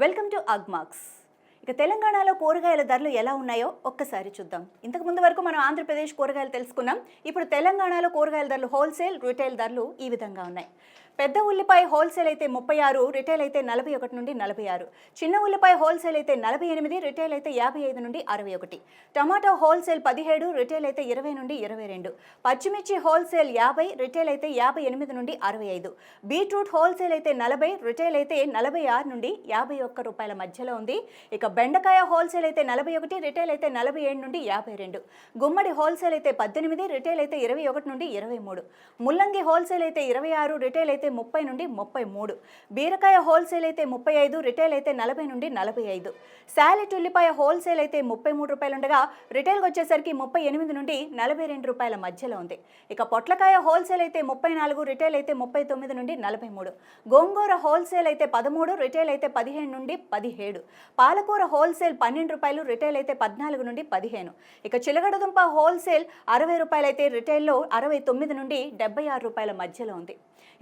Welcome to Agmax ఇక తెలంగాణలో కూరగాయల ధరలు ఎలా ఉన్నాయో ఒక్కసారి చూద్దాం. ఇంతకు ముందు వరకు మనం ఆంధ్రప్రదేశ్ కూరగాయలు తెలుసుకున్నాం. ఇప్పుడు తెలంగాణలో కూరగాయల ధరలు హోల్సేల్ రిటైల్ ధరలు ఈ విధంగా ఉన్నాయి. పెద్ద ఉల్లిపాయ హోల్సేల్ అయితే ముప్పై ఆరు రిటైల్ అయితే నలభై ఒకటి నుండి నలభై ఆరు. చిన్న ఉల్లిపాయ హోల్సేల్ అయితే నలభై ఎనిమిది రిటైల్ అయితే యాభై ఐదు నుండి అరవై ఒకటి. టమాటో హోల్సేల్ పదిహేడు రిటైల్ అయితే ఇరవై నుండి ఇరవై రెండు. పచ్చిమిర్చి హోల్సేల్ యాభై రిటైల్ అయితే యాభై ఎనిమిది నుండి అరవై ఐదు. బీట్రూట్ హోల్సేల్ అయితే నలభై రిటైల్ అయితే నలభై ఆరు నుండి యాభై ఒక్క రూపాయల మధ్యలో ఉంది. ఇక బెండకాయ హోల్సేల్ అయితే నలభై ఒకటి రిటైల్ అయితే నలభై ఏడు నుండి యాభై రెండు. గుమ్మడి హోల్సేల్ అయితే పద్దెనిమిది రిటైల్ అయితే ఇరవై ఒకటి నుండి ఇరవై మూడు. ముల్లంగి హోల్సేల్ అయితే ఇరవై ఆరు రిటైల్ అయితే ముప్పై నుండి ముప్పై మూడు. బీరకాయ హోల్సేల్ అయితే ముప్పై ఐదు రిటైల్ అయితే నలభై నుండి నలభై ఐదు. శాలెట్ ఉల్లిపాయ హోల్సేల్ అయితే ముప్పై మూడు రూపాయలు ఉండగా రిటైల్కి వచ్చేసరికి ముప్పై ఎనిమిది నుండి నలభై రెండు రూపాయల మధ్యలో ఉంది. ఇక పొట్లకాయ హోల్సేల్ అయితే ముప్పై నాలుగు రిటైల్ అయితే ముప్పై తొమ్మిది నుండి నలభై మూడు. గోంగూర హోల్సేల్ అయితే పదమూడు రిటైల్ అయితే పదిహేను నుండి పదిహేడు. పాలకూర హోల్సేల్ పన్నెండు రూపాయలు రిటైల్ అయితే పద్నాలుగు నుండి పదిహేను. ఇక చిలగడదుంప హోల్సేల్ అరవై రూపాయలైతే రిటైల్లో అరవై తొమ్మిది నుండి డెబ్బై ఆరు రూపాయల మధ్యలో ఉంది.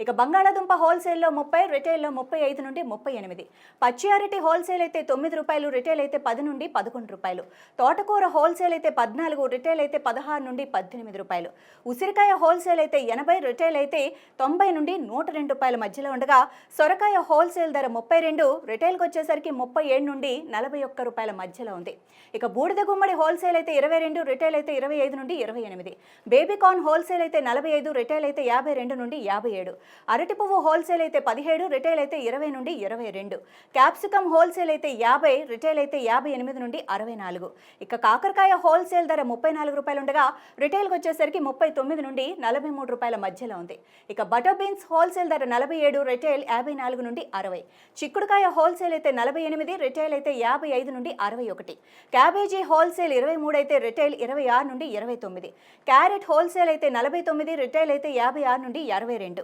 ఇక బంగాళాదుంప హోల్సేల్లో ముప్పై రిటైల్లో ముప్పై ఐదు నుండి ముప్పై ఎనిమిది. పచ్చి అరటి హోల్సేల్ అయితే తొమ్మిది రూపాయలు రిటైల్ అయితే పది నుండి పదకొండు రూపాయలు. తోటకూర హోల్సేల్ అయితే పద్నాలుగు రిటైల్ అయితే పదహారు నుండి పద్దెనిమిది రూపాయలు. ఉసిరికాయ హోల్సేల్ అయితే ఎనభై రిటైల్ అయితే తొంభై నుండి నూట రెండు రూపాయల మధ్యలో ఉండగా సొరకాయ హోల్సేల్ ధర ముప్పై రెండు రిటైల్కి వచ్చేసరికి ముప్పై ఏడు నుండి నలభై ఒక్క రూపాయల మధ్యలో ఉంది. ఇక బూడిద గుమ్మడి హోల్సేల్ అయితే ఇరవై రెండు రిటైల్ అయితే ఇరవై ఐదు నుండి ఇరవై ఎనిమిది. బేబీకార్న్ హోల్సేల్ అయితే నలభై ఐదు రిటైల్ అయితే యాభై రెండు నుండి యాభై ఏడు. అరటి పువ్వు హోల్సేల్ అయితే పదిహేడు రిటైల్ అయితే ఇరవై నుండి ఇరవై రెండు. క్యాప్సికమ్ హోల్సేల్ అయితే యాభై రిటైల్ అయితే యాభై ఎనిమిది నుండి అరవై నాలుగు. ఇక కాకరకాయ హోల్సేల్ ధర ముప్పై నాలుగు రూపాయలు ఉండగా రిటైల్కి వచ్చేసరికి ముప్పై తొమ్మిది నుండి నలభై మూడు రూపాయల మధ్యలో ఉంది. ఇక బటర్ బీన్స్ హోల్సేల్ ధర నలభై ఏడు రిటైల్ యాభై నాలుగు నుండి అరవై. చిక్కుడుకాయ హోల్సేల్ అయితే నలభై ఎనిమిది రిటైల్ అయితే యాభై ఐదు నుండి అరవై ఒకటి. క్యాబేజీ హోల్సేల్ ఇరవై మూడు అయితే రిటైల్ ఇరవై ఆరు నుండి ఇరవై తొమ్మిది. క్యారెట్ హోల్సేల్ అయితే నలభై తొమ్మిది రిటైల్ అయితే యాభై ఆరు నుండి అరవై రెండు.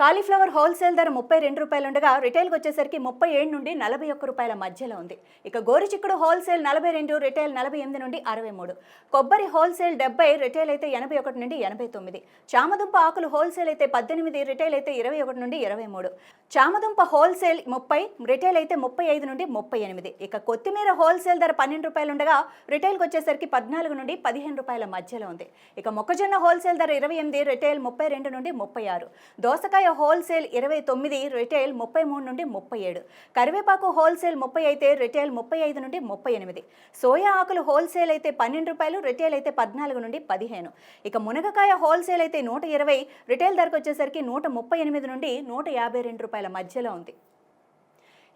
కాలీఫ్లవర్ హోల్సేల్ ధర ముప్పై రెండు రూపాయలు ఉండగా రిటైల్కి వచ్చేసరికి ముప్పై ఏడు నుండి నలభై ఒక్క రూపాయల మధ్యలో ఉంది. ఇక గోరు చిక్కుడు హోల్సేల్ నలభై రెండు రిటైల్ నలభై ఎనిమిది నుండి అరవై మూడు. కొబ్బరి హోల్సేల్ డెబ్బై రిటైల్ అయితే ఎనభై ఒకటి నుండి ఎనభై తొమ్మిది. చామదుంప ఆకులు హోల్సేల్ అయితే పద్దెనిమిది రిటైల్ అయితే ఇరవై ఒకటి నుండి ఇరవై మూడు. చామదుంప హోల్సేల్ ముప్పై రిటైల్ అయితే ముప్పై ఐదు నుండి ముప్పై ఎనిమిది. ఇక కొత్తిమీర హోల్సేల్ ధర పన్నెండు రూపాయలు ఉండగా రిటైల్కి వచ్చేసరికి పద్నాలుగు నుండి పదిహేను రూపాయల మధ్యలో ఉంది. ఇక మొక్కజొన్న హోల్సేల్ ధర ఇరవై ఎనిమిది రిటైల్ ముప్పై రెండు నుండి ముప్పై ఆరు. దోసకాయ హోల్సేల్ ఇరవై తొమ్మిది రిటైల్ ముప్పై మూడు నుండి ముప్పై ఏడు. కరివేపాకు హోల్సేల్ ముప్పై అయితే రిటైల్ ముప్పై ఐదు నుండి ముప్పై ఎనిమిది. సోయా ఆకులు హోల్సేల్ అయితే పన్నెండు రూపాయలు రిటైల్ అయితే పద్నాలుగు నుండి పదిహేను. ఇక మునగకాయ హోల్సేల్ అయితే నూట ఇరవై రిటైల్ ధరకు వచ్చేసరికి నూట ముప్పై ఎనిమిది నుండి నూట యాభై రెండు రూపాయల మధ్యలో ఉంది.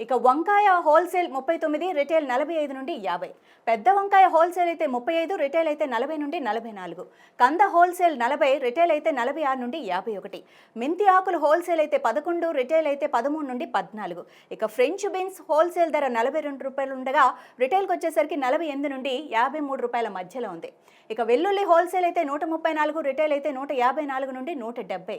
ఇక వంకాయ హోల్సేల్ ముప్పై తొమ్మిది రిటైల్ నలభై ఐదు నుండి యాభై. పెద్ద వంకాయ హోల్సేల్ అయితే ముప్పై ఐదు రిటైల్ అయితే నలభై నుండి నలభై నాలుగు. కంద హోల్సేల్ నలభై రిటైల్ అయితే నలభై ఆరు నుండి యాభై ఒకటి. మెంతి ఆకులు హోల్సేల్ అయితే పదకొండు రిటైల్ అయితే పదమూడు నుండి పద్నాలుగు. ఇక ఫ్రెంచ్ బీన్స్ హోల్సేల్ ధర నలభై రెండు రూపాయలు ఉండగా రిటైల్కి వచ్చేసరికి నలభై ఎనిమిది నుండి యాభై మూడు రూపాయల మధ్యలో ఉంది. ఇక వెల్లుల్లి హోల్సేల్ అయితే నూట ముప్పై నాలుగు రిటైల్ అయితే నూట యాభై నాలుగు నుండి నూట డెబ్బై.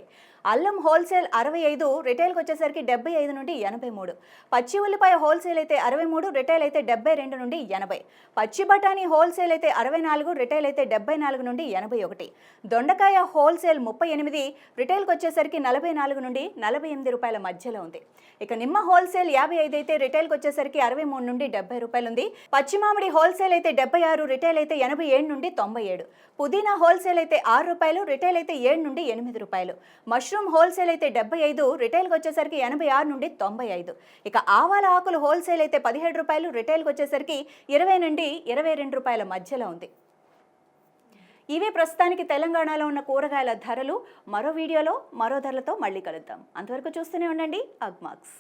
అల్లం హోల్సేల్ అరవై ఐదు రిటైల్కి వచ్చేసరికి డెబ్బై ఐదు నుండి ఎనభై మూడు. పచ్చి పచ్చి ఉల్లిపాయ హోల్సేల్ అయితే అరవై మూడు రిటైల్ అయితే డెబ్బై రెండు నుండి ఎనభై. పచ్చి బఠానీ హోల్సేల్ అయితే అరవై నాలుగు రిటైల్ అయితే డెబ్బై నాలుగు నుండి ఎనభై ఒకటి. దొండకాయ హోల్సేల్ ముప్పై ఎనిమిది రిటైల్కి వచ్చేసరికి నలభై నాలుగు నుండి నలభై ఎనిమిది రూపాయల మధ్యలో ఉంది. ఇక నిమ్మ హోల్సేల్ యాభై ఐదు అయితే రిటైల్కి వచ్చేసరికి అరవై మూడు నుండి డెబ్బై రూపాయలు ఉంది. పచ్చి మామిడి హోల్సేల్ అయితే డెబ్బై ఆరు రిటైల్ అయితే ఎనభై ఏడు నుండి తొంభై ఏడు. పుదీనా హోల్సేల్ అయితే ఆరు రూపాయలు రిటైల్ అయితే ఏడు నుండి ఎనిమిది రూపాయలు. మష్రూమ్ హోల్సేల్ అయితే డెబ్బై ఐదు రిటైల్కి వచ్చేసరికి ఎనభై ఆరు నుండి తొంభై ఐదు. ఇక ఆవాల ఆకులు హోల్సేల్ అయితే పదిహేడు రూపాయలు రిటైల్కి వచ్చేసరికి ఇరవై నుండి ఇరవై రెండు రూపాయల మధ్యలో ఉంది. ఇవే ప్రస్తుతానికి తెలంగాణలో ఉన్న కూరగాయల ధరలు. మరో వీడియోలో మరో ధరలతో మళ్ళీ కలుద్దాం. అంతవరకు చూస్తూనే ఉండండి. అగ్మాక్స్